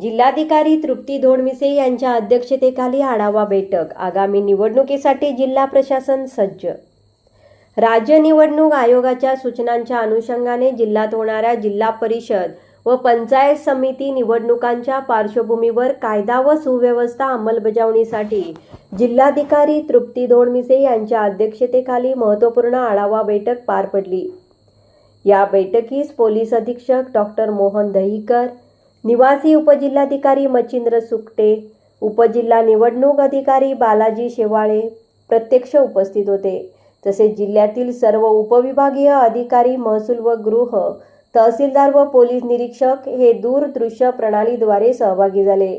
जिल्हाधिकारी तृप्ती धोडमिसे यांच्या अध्यक्षतेखाली आढावा बैठक. आगामी निवडणुकीसाठी जिल्हा प्रशासन सज्ज. राज्य निवडणूक आयोगाच्या सूचनांच्या अनुषंगाने जिल्ह्यात होणाऱ्या जिल्हा परिषद व पंचायत समिती निवडणुकांच्या पार्श्वभूमीवर कायदा व सुव्यवस्था अंमलबजावणीसाठी जिल्हाधिकारी तृप्ती धोडमिसे यांच्या अध्यक्षतेखाली महत्त्वपूर्ण आढावा बैठक पार पडली. या बैठकीस पोलीस अधीक्षक डॉक्टर मोहन दहीकर निवासी उपजिल्हाधिकारी मच्छिंद्र सुकटे उपजिल्हा निवडणूक अधिकारी बालाजी शेवाळे प्रत्यक्ष उपस्थित होते. तसेच जिल्ह्यातील सर्व उपविभागीय अधिकारी महसूल व गृह तहसीलदार व पोलीस निरीक्षक हे दूरदृश्य प्रणालीद्वारे सहभागी झाले.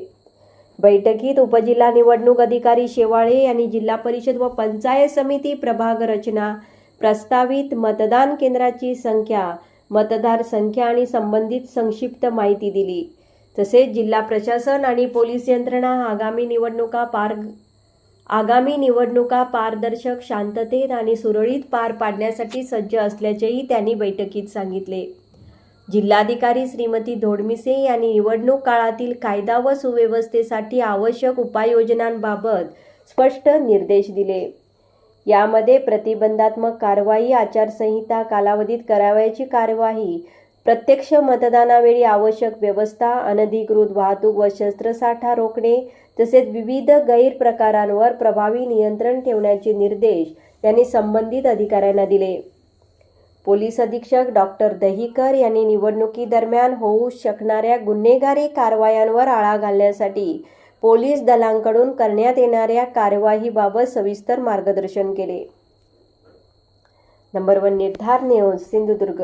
बैठकीत उपजिल्हा निवडणूक अधिकारी शेवाळे यांनी जिल्हा परिषद व पंचायत समिती प्रभाग रचना प्रस्तावित मतदान केंद्राची संख्या मतदार संख्या आणि संबंधित संक्षिप्त माहिती दिली. तसेच जिल्हा प्रशासन आणि पोलीस यंत्रणा आगामी निवडणुका पार आगामी निवडणुका पारदर्शक शांततेत आणि सुरळीत पार पाडण्यासाठी सज्ज असल्याचेही त्यांनी बैठकीत सांगितले. जिल्हाधिकारी श्रीमती धोडमिसे यांनी निवडणूक काळातील कायदा व सुव्यवस्थेसाठी आवश्यक उपाययोजनांबाबत स्पष्ट निर्देश दिले. यामध्ये प्रतिबंधात्मक कारवाई आचारसंहिता कालावधीत करावयाची कारवाई प्रत्यक्ष मतदानावेळी आवश्यक व्यवस्था अनधिकृत वाहतूक व शस्त्रसाठा रोखणे तसेच विविध गैरप्रकारांवर प्रभावी नियंत्रण ठेवण्याचे निर्देश त्यांनी संबंधित अधिकाऱ्यांना दिले. पोलीस अधीक्षक डॉक्टर दहीकर यांनी निवडणुकीदरम्यान होऊ शकणाऱ्या गुन्हेगारी कारवायांवर आळा घालण्यासाठी पोलीस दलांकडून करण्यात येणाऱ्या कारवाईबाबत सविस्तर मार्गदर्शन केले. Number one Nirdhar news Sindhudurg.